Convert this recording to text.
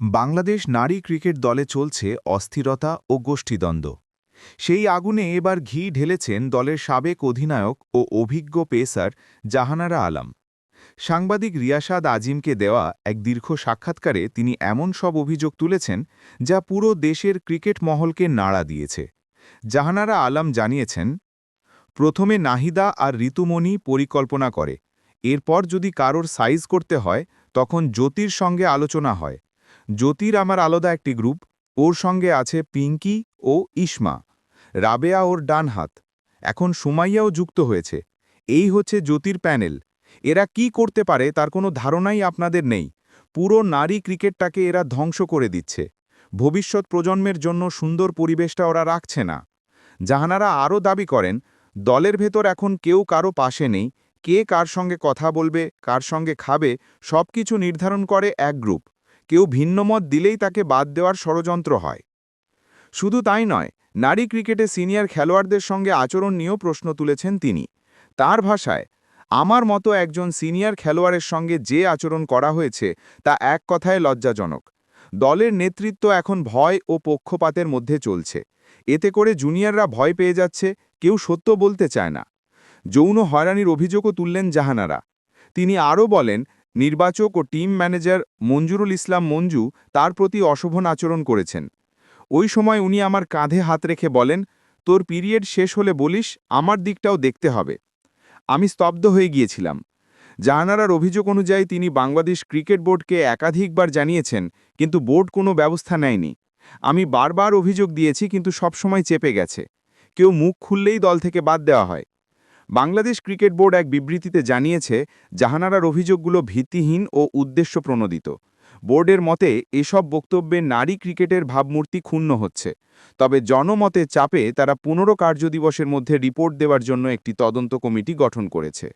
বাংলাদেশ নারী ক্রিকেট দলে চলছে অস্থিরতা ও গোষ্ঠীদ্বন্দ্ব। সেই আগুনে এবার ঘি ঢেলেছেন দলের সাবেক অধিনায়ক ও অভিজ্ঞ পেসার জাহানারা আলম। সাংবাদিক রিয়াসাদ আজিমকে দেওয়া এক দীর্ঘ সাক্ষাৎকারে তিনি এমন সব অভিযোগ তুলেছেন যা পুরো দেশের ক্রিকেট মহলকে নাড়া দিয়েছে। জাহানারা আলম জানিয়েছেন, প্রথমে নাহিদা আর ঋতুমণি পরিকল্পনা করে। এরপর যদি কারোর সাইজ করতে হয়, তখন জ্যোতির সঙ্গে আলোচনা হয়। জ্যোতির আমার আলাদা একটি গ্রুপ, ওর সঙ্গে আছে পিঙ্কি ও ইসমা। রাবেয়া ওর ডান হাত। এখন সুমাইয়াও যুক্ত হয়েছে। এই হচ্ছে জ্যোতির প্যানেল। এরা কি করতে পারে তার কোনো ধারণাই আপনাদের নেই। পুরো নারী ক্রিকেটটাকে এরা ধ্বংস করে দিচ্ছে। ভবিষ্যৎ প্রজন্মের জন্য সুন্দর পরিবেশটা ওরা রাখছে না। জাহানারা আরও দাবি করেন, দলের ভেতর এখন কেউ কারও পাশে নেই, কে কার সঙ্গে কথা বলবে, কার সঙ্গে খাবে সব কিছু নির্ধারণ করে এক গ্রুপ। কেউ ভিন্নমত দিলেই তাকে বাদ দেওয়ার ষড়যন্ত্র হয়। শুধু তাই নয়, নারী ক্রিকেটে সিনিয়র খেলোয়াড়দের সঙ্গে আচরণ নিয়েও প্রশ্ন তুলেছেন তিনি। তার ভাষায়, আমার মতো একজন সিনিয়র খেলোয়াড়ের সঙ্গে যে আচরণ করা হয়েছে তা এক কথায় লজ্জাজনক। দলের নেতৃত্ব এখন ভয় ও পক্ষপাতের মধ্যে চলছে। এতে করে জুনিয়ররা ভয় পেয়ে যাচ্ছে, কেউ সত্য বলতে চায় না। যৌন হয়রানির অভিযোগও তুললেন জাহানারা। তিনি আরও বলেন নির্বাচক ও টিম ম্যানেজার মঞ্জুরুল ইসলাম মঞ্জু তার প্রতি অশোভন আচরণ করেছেন। ওই সময় উনি আমার কাঁধে হাত রেখে বলেন, তোর পিরিয়ড শেষ হলে বলিস, আমার দিকটাও দেখতে হবে। আমি স্তব্ধ হয়ে গিয়েছিলাম। জাহানারার অভিযোগ অনুযায়ী তিনি বাংলাদেশ ক্রিকেট বোর্ডকে একাধিকবার জানিয়েছেন, কিন্তু বোর্ড কোনো ব্যবস্থা নেয়নি। আমি বারবার অভিযোগ দিয়েছি, কিন্তু সবসময় চেপে গেছে। কেউ মুখ খুললেই দল থেকে বাদ দেওয়া হয়। বাংলাদেশ ক্রিকেট বোর্ড এক বিবৃতিতে জানিয়েছে, জাহানারার অভিযোগগুলো ভিত্তিহীন ও উদ্দেশ্য প্রণোদিত বোর্ডের মতে, এসব বক্তব্যে নারী ক্রিকেটের ভাবমূর্তি ক্ষুণ্ণ হচ্ছে। তবে জনমতে চাপে তারা পনেরো কার্যদিবসের মধ্যে রিপোর্ট দেওয়ার জন্য একটি তদন্ত কমিটি গঠন করেছে।